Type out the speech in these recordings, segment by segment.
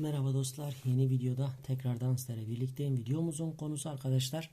Merhaba dostlar. Yeni videoda tekrardan sizlerle birlikteyim. Videomuzun konusu arkadaşlar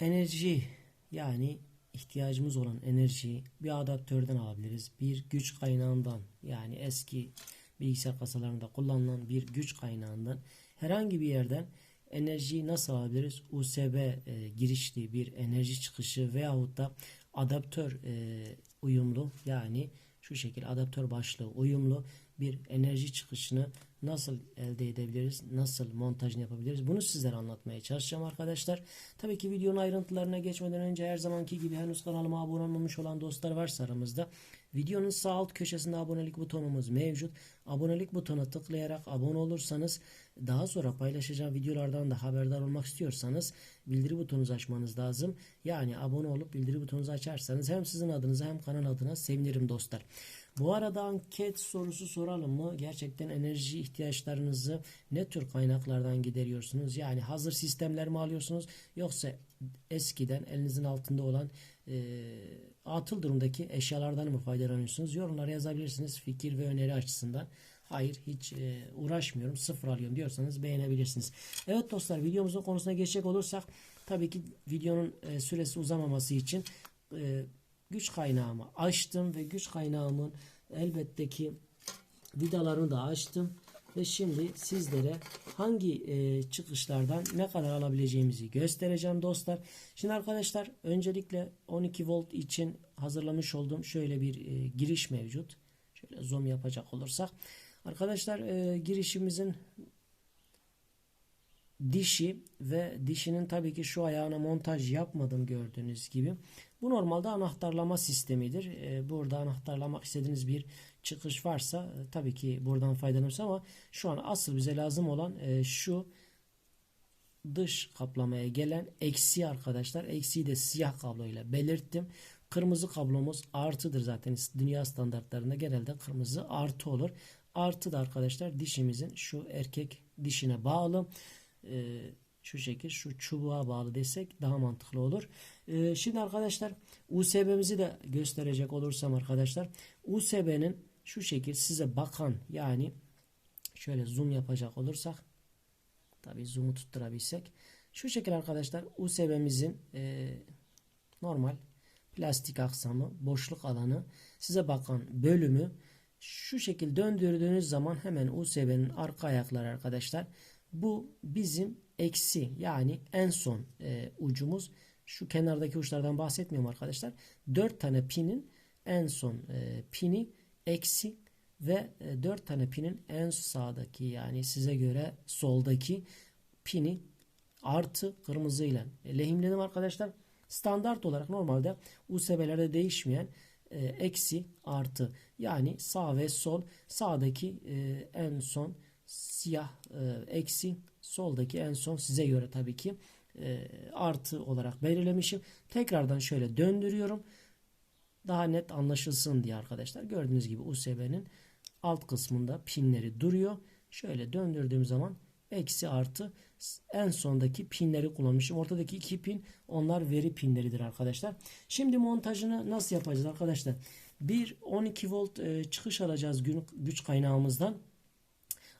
enerji yani ihtiyacımız olan enerjiyi bir adaptörden alabiliriz. Bir güç kaynağından yani eski bilgisayar kasalarında kullanılan bir güç kaynağından herhangi bir yerden enerjiyi nasıl alabiliriz? USB e, girişli bir enerji çıkışı veyahut da adaptör e, uyumlu yani şu şekilde adaptör başlığı uyumlu bir enerji çıkışını nasıl elde edebiliriz? Nasıl montajını yapabiliriz? Bunu sizlere anlatmaya çalışacağım arkadaşlar. Tabii ki videonun ayrıntılarına geçmeden önce her zamanki gibi henüz kanalıma abone olmamış olan dostlar varsa aramızda videonun sağ alt köşesinde abonelik butonumuz mevcut. Abonelik butonuna tıklayarak abone olursanız daha sonra paylaşacağım videolardan da haberdar olmak istiyorsanız bildiri butonunuzu açmanız lazım. Yani abone olup bildiri butonunuzu açarsanız hem sizin adınıza hem kanal adına sevinirim dostlar. Bu arada anket sorusu soralım mı? Gerçekten enerji ihtiyaçlarınızı ne tür kaynaklardan gideriyorsunuz? Yani hazır sistemler mi alıyorsunuz? Yoksa eskiden elinizin altında olan e, atıl durumdaki eşyalardan mı faydalanıyorsunuz? Yorumlara yazabilirsiniz fikir ve öneri açısından. Hayır hiç e, uğraşmıyorum sıfır alıyorum diyorsanız beğenebilirsiniz. Evet dostlar videomuzun konusuna geçecek olursak tabii ki videonun e, süresi uzamaması için e, güç kaynağımı açtım ve güç kaynağımın elbette ki vidalarını da açtım ve şimdi sizlere hangi e, çıkışlardan ne kadar alabileceğimizi göstereceğim dostlar. Şimdi arkadaşlar öncelikle 12 volt için hazırlamış olduğum şöyle bir e, giriş mevcut. Şöyle zoom yapacak olursak. Arkadaşlar e, girişimizin dişi ve dişinin tabii ki şu ayağına montaj yapmadım gördüğünüz gibi. Bu normalde anahtarlama sistemidir. Ee, burada anahtarlamak istediğiniz bir çıkış varsa e, tabii ki buradan faydalanırsınız ama şu an asıl bize lazım olan e, şu dış kaplamaya gelen eksi arkadaşlar. Eksiyi de siyah kabloyla belirttim. Kırmızı kablomuz artıdır zaten dünya standartlarında genelde kırmızı artı olur. Artı da arkadaşlar dişimizin şu erkek dişine bağlı e, şu şekil şu çubuğa bağlı desek daha mantıklı olur. Şimdi arkadaşlar USB'mizi de gösterecek olursam arkadaşlar USB'nin şu şekil size bakan yani şöyle zoom yapacak olursak tabi zoom'u tutturabilsek şu şekil arkadaşlar USB'mizin e, normal plastik aksamı boşluk alanı size bakan bölümü şu şekil döndürdüğünüz zaman hemen USB'nin arka ayakları arkadaşlar bu bizim eksi yani en son e, ucumuz. Şu kenardaki uçlardan bahsetmiyorum arkadaşlar. 4 tane pinin en son e, pini eksi ve e, 4 tane pinin en sağdaki yani size göre soldaki pini artı kırmızıyla e, lehimledim arkadaşlar. Standart olarak normalde USB'lerde değişmeyen e, eksi artı yani sağ ve sol sağdaki e, en son siyah e, eksi soldaki en son size göre tabii ki e, artı olarak belirlemişim. Tekrardan şöyle döndürüyorum. Daha net anlaşılsın diye arkadaşlar. Gördüğünüz gibi USB'nin alt kısmında pinleri duruyor. Şöyle döndürdüğüm zaman eksi artı en sondaki pinleri kullanmışım. Ortadaki iki pin onlar veri pinleridir arkadaşlar. Şimdi montajını nasıl yapacağız arkadaşlar? Bir 12 volt e, çıkış alacağız güç kaynağımızdan.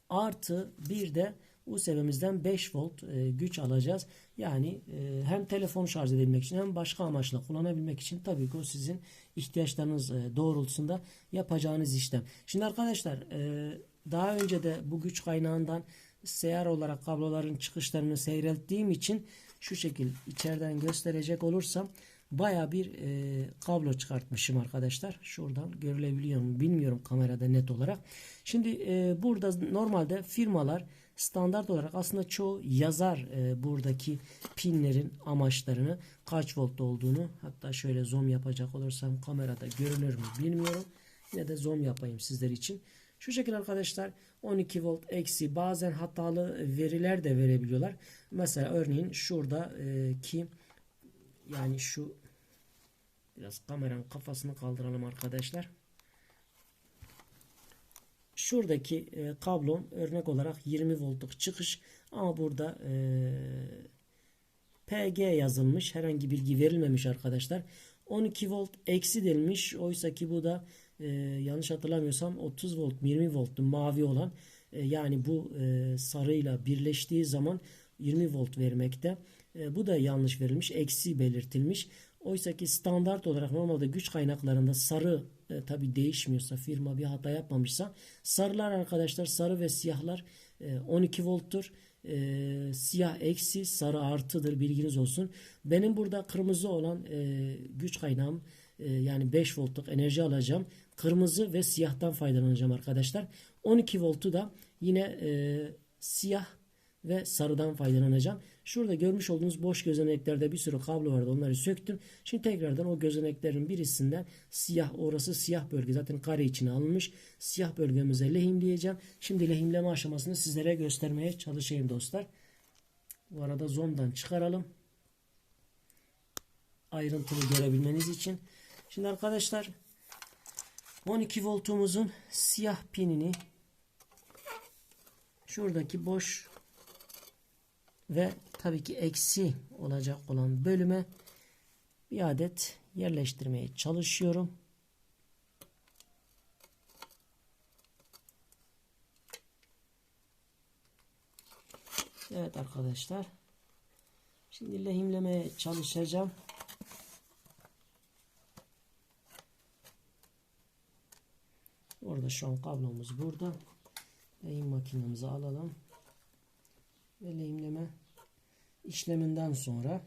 Artı bir de USB'mizden 5 volt e, güç alacağız. Yani e, hem telefon şarj edebilmek için hem başka amaçla kullanabilmek için tabii ki o sizin ihtiyaçlarınız e, doğrultusunda yapacağınız işlem. Şimdi arkadaşlar e, daha önce de bu güç kaynağından seyyar olarak kabloların çıkışlarını seyrettiğim için şu şekil içeriden gösterecek olursam baya bir e, kablo çıkartmışım arkadaşlar. Şuradan görülebiliyor mu bilmiyorum kamerada net olarak. Şimdi e, burada normalde firmalar standart olarak aslında çoğu yazar e, buradaki pinlerin amaçlarını kaç volt olduğunu hatta şöyle zoom yapacak olursam kamerada görünür mü bilmiyorum. Yine de zoom yapayım sizler için. Şu şekilde arkadaşlar 12 volt eksi bazen hatalı veriler de verebiliyorlar. Mesela örneğin şurada e, ki yani şu biraz kameranın kafasını kaldıralım arkadaşlar. Şuradaki e, kablom örnek olarak 20 voltluk çıkış ama burada e, PG yazılmış. Herhangi bilgi verilmemiş arkadaşlar. 12 volt eksi denilmiş. Oysa ki bu da e, yanlış hatırlamıyorsam 30 volt 20 volttu mavi olan E, yani bu e, sarıyla birleştiği zaman 20 volt vermekte. E, bu da yanlış verilmiş. Eksi belirtilmiş. Oysa ki standart olarak normalde güç kaynaklarında sarı e, tabi değişmiyorsa firma bir hata yapmamışsa sarılar arkadaşlar sarı ve siyahlar e, 12 volttur. E, siyah eksi sarı artıdır bilginiz olsun. Benim burada kırmızı olan e, güç kaynağım e, yani 5 voltluk enerji alacağım. Kırmızı ve siyahtan faydalanacağım arkadaşlar. 12 voltu da yine e, siyah ve sarıdan faydalanacağım. Şurada görmüş olduğunuz boş gözeneklerde bir sürü kablo vardı. Onları söktüm. Şimdi tekrardan o gözeneklerin birisinden siyah orası siyah bölge zaten kare içine alınmış. Siyah bölgemize lehimleyeceğim. Şimdi lehimleme aşamasını sizlere göstermeye çalışayım dostlar. Bu arada zoom'dan çıkaralım. Ayrıntılı görebilmeniz için. Şimdi arkadaşlar 12 voltumuzun siyah pinini şuradaki boş ve tabii ki eksi olacak olan bölüme bir adet yerleştirmeye çalışıyorum. Evet arkadaşlar. Şimdi lehimlemeye çalışacağım. Orada şu an kablomuz burada. Lehim makinemizi alalım. Ve lehimleme işleminden sonra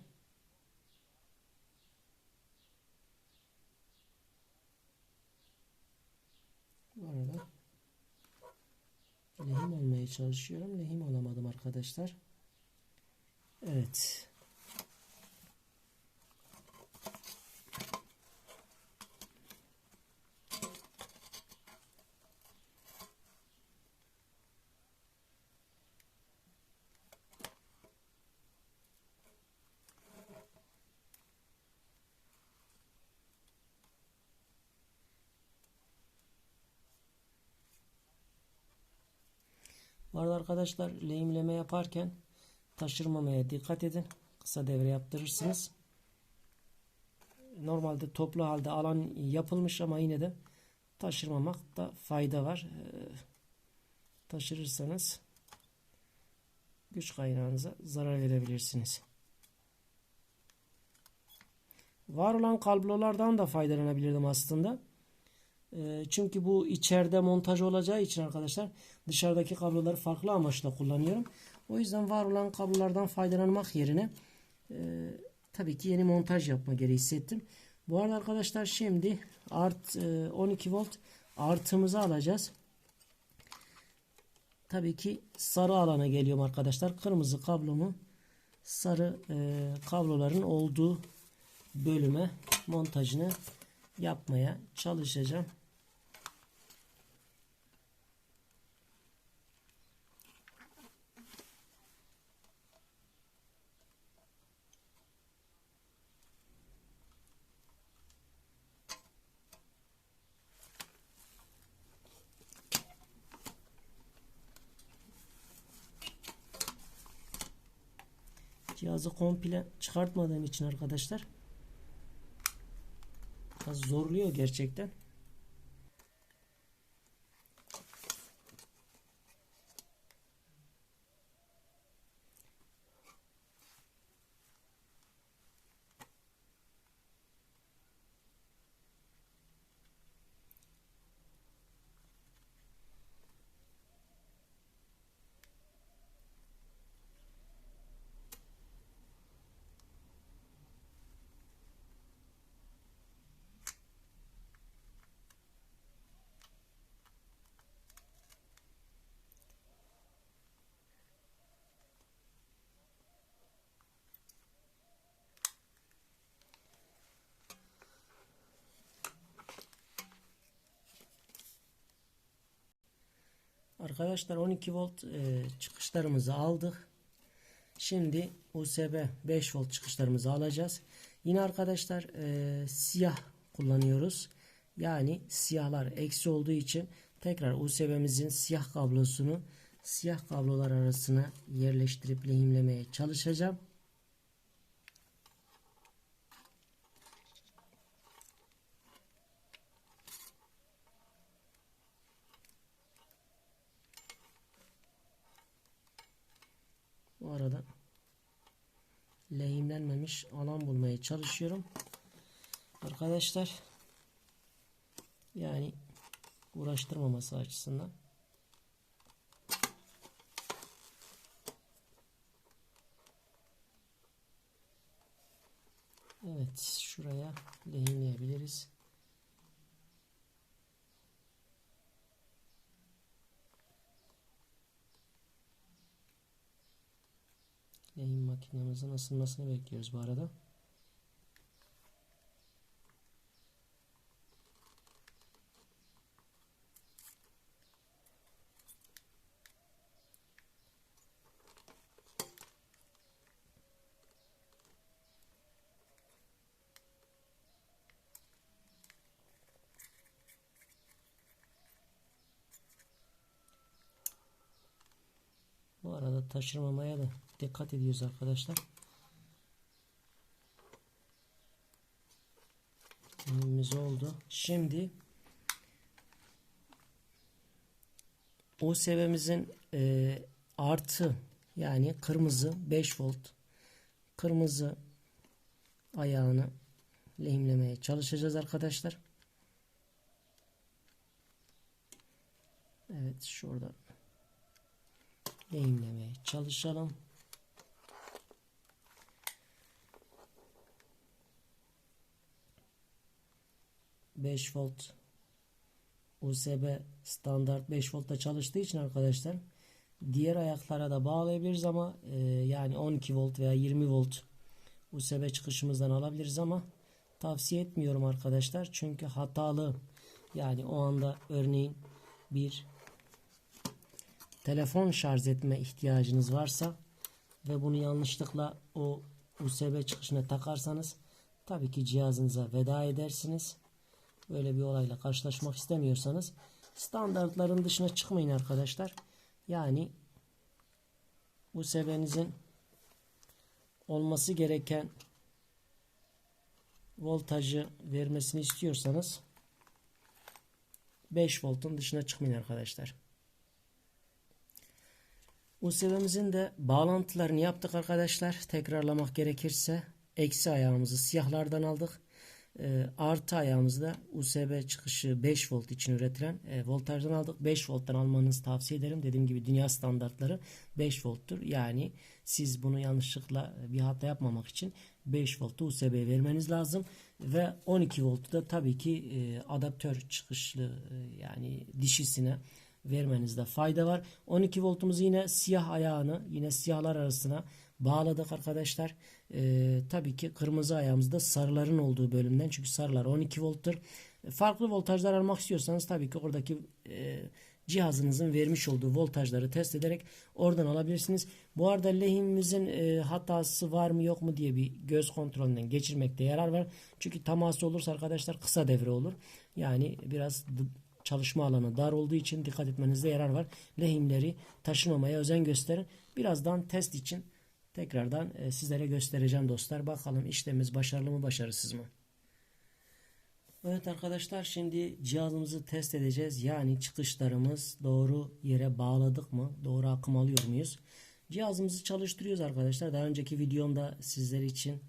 bu arada lehim olmaya çalışıyorum. Lehim olamadım arkadaşlar. Evet. Bu arada arkadaşlar lehimleme yaparken taşırmamaya dikkat edin. Kısa devre yaptırırsınız. Normalde toplu halde alan yapılmış ama yine de taşırmamakta fayda var. Ee, taşırırsanız güç kaynağınıza zarar verebilirsiniz. Var olan kablolardan da faydalanabilirdim aslında. Ee, çünkü bu içeride montaj olacağı için arkadaşlar dışarıdaki kabloları farklı amaçla kullanıyorum. O yüzden var olan kablolardan faydalanmak yerine e, tabii ki yeni montaj yapma gereği hissettim. Bu arada arkadaşlar şimdi art e, 12 volt artımızı alacağız. Tabii ki sarı alana geliyorum arkadaşlar. Kırmızı kablomu sarı e, kabloların olduğu bölüme montajını yapmaya çalışacağım. Cihazı komple çıkartmadığım için arkadaşlar biraz zorluyor gerçekten. Arkadaşlar 12 volt e, çıkışlarımızı aldık. Şimdi USB 5 volt çıkışlarımızı alacağız. Yine arkadaşlar e, siyah kullanıyoruz. Yani siyahlar eksi olduğu için tekrar USB'mizin siyah kablosunu siyah kablolar arasına yerleştirip lehimlemeye çalışacağım. Bu arada lehimlenmemiş alan bulmaya çalışıyorum. Arkadaşlar yani uğraştırmaması açısından. Evet şuraya lehimleyebiliriz. Lehim makinemizin ısınmasını bekliyoruz bu arada. Bu arada taşırmamaya da dikkat ediyoruz arkadaşlar. Lehimimiz oldu. Şimdi USB'mizin e, artı yani kırmızı 5 volt kırmızı ayağını lehimlemeye çalışacağız arkadaşlar. Evet şurada lehimlemeye çalışalım. Beş volt USB standart 5 voltta çalıştığı için arkadaşlar diğer ayaklara da bağlayabiliriz ama e, yani 12 volt veya 20 volt USB çıkışımızdan alabiliriz ama tavsiye etmiyorum arkadaşlar çünkü hatalı yani o anda örneğin bir telefon şarj etme ihtiyacınız varsa ve bunu yanlışlıkla o USB çıkışına takarsanız tabii ki cihazınıza veda edersiniz. Böyle bir olayla karşılaşmak istemiyorsanız standartların dışına çıkmayın arkadaşlar. Yani USB'nizin olması gereken voltajı vermesini istiyorsanız 5 voltun dışına çıkmayın arkadaşlar. USB'mizin de bağlantılarını yaptık arkadaşlar. Tekrarlamak gerekirse eksi ayağımızı siyahlardan aldık. E, artı ayağımızı da USB çıkışı 5 volt için üretilen e, voltajdan aldık. 5 volttan almanızı tavsiye ederim. Dediğim gibi dünya standartları 5 volttur. Yani siz bunu yanlışlıkla bir hata yapmamak için 5 voltu USB vermeniz lazım. Ve 12 voltu da tabii ki e, adaptör çıkışlı e, yani dişisine vermenizde fayda var. 12 voltumuzu yine siyah ayağını yine siyahlar arasına bağladık arkadaşlar. Ee, tabii ki kırmızı ayağımızda sarıların olduğu bölümden çünkü sarılar 12 volttur. Farklı voltajlar almak istiyorsanız tabii ki oradaki e, cihazınızın vermiş olduğu voltajları test ederek oradan alabilirsiniz. Bu arada lehimimizin e, hatası var mı yok mu diye bir göz kontrolünden geçirmekte yarar var. Çünkü teması olursa arkadaşlar kısa devre olur. Yani biraz çalışma alanı dar olduğu için dikkat etmenizde yarar var. Lehimleri taşımamaya özen gösterin. Birazdan test için tekrardan e, sizlere göstereceğim dostlar. Bakalım işlemimiz başarılı mı başarısız mı? Evet arkadaşlar şimdi cihazımızı test edeceğiz. Yani çıkışlarımız doğru yere bağladık mı? Doğru akım alıyor muyuz? Cihazımızı çalıştırıyoruz arkadaşlar. Daha önceki videomda sizler için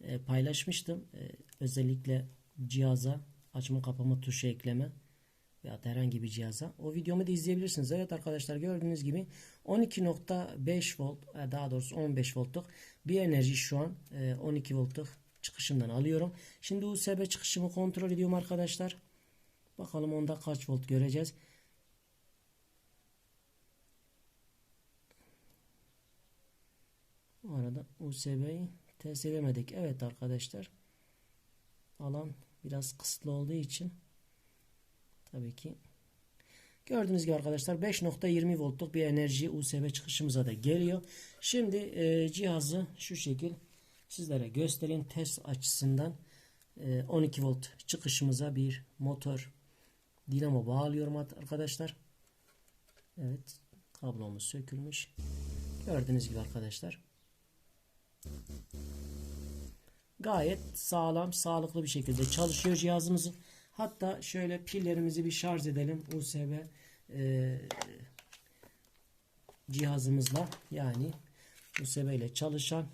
e, paylaşmıştım. E, özellikle cihaza açma kapama tuşu ekleme veya herhangi bir cihaza. O videomu da izleyebilirsiniz. Evet arkadaşlar gördüğünüz gibi 12.5 volt e, daha doğrusu 15 voltluk bir enerji şu an 12 voltluk çıkışımdan alıyorum. Şimdi USB çıkışımı kontrol ediyorum arkadaşlar. Bakalım onda kaç volt göreceğiz. Bu arada USB'yi test edemedik. Evet arkadaşlar. Alan biraz kısıtlı olduğu için tabii ki Gördüğünüz gibi arkadaşlar 5.20 voltluk bir enerji USB çıkışımıza da geliyor. Şimdi e, cihazı şu şekil sizlere göstereyim test açısından. E, 12 volt çıkışımıza bir motor dinamo bağlıyorum arkadaşlar. Evet kablomuz sökülmüş. Gördüğünüz gibi arkadaşlar. Gayet sağlam, sağlıklı bir şekilde çalışıyor cihazımızın. Hatta şöyle pillerimizi bir şarj edelim USB e, cihazımızla. Yani USB ile çalışan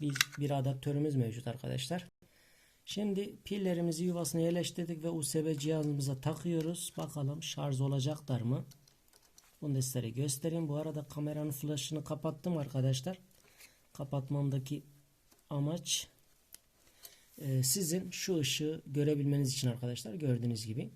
bir, bir adaptörümüz mevcut arkadaşlar. Şimdi pillerimizi yuvasına yerleştirdik ve USB cihazımıza takıyoruz. Bakalım şarj olacaklar mı? Bunu da sizlere göstereyim. Bu arada kameranın flaşını kapattım arkadaşlar. Kapatmamdaki amaç e, sizin şu ışığı görebilmeniz için arkadaşlar. Gördüğünüz gibi.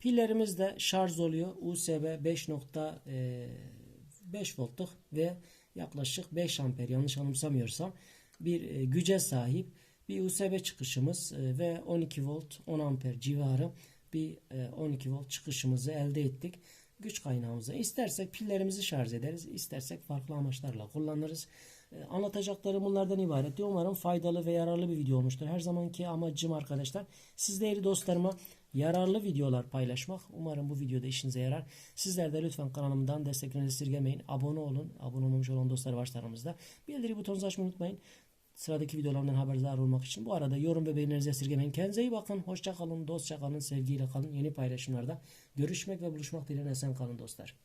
Pillerimiz de şarj oluyor. USB 5.5 voltluk ve yaklaşık 5 amper yanlış anımsamıyorsam bir e, güce sahip bir USB çıkışımız e, ve 12 volt 10 amper civarı bir e, 12 volt çıkışımızı elde ettik. Güç kaynağımıza istersek pillerimizi şarj ederiz, istersek farklı amaçlarla kullanırız. E, Anlatacaklarım bunlardan ibaretti. Umarım faydalı ve yararlı bir video olmuştur. Her zamanki amacım arkadaşlar siz değerli dostlarıma yararlı videolar paylaşmak. Umarım bu videoda işinize yarar. Sizler de lütfen kanalımdan desteklerinizi esirgemeyin. Abone olun. Abone olmamış olan dostlar varsa aramızda. Bildiri butonunuzu açmayı unutmayın. Sıradaki videolarımdan haberdar olmak için. Bu arada yorum ve beğenilerinizi esirgemeyin. Kendinize iyi bakın. Hoşça kalın. Dostça kalın. Sevgiyle kalın. Yeni paylaşımlarda görüşmek ve buluşmak dileğiyle esen kalın dostlar.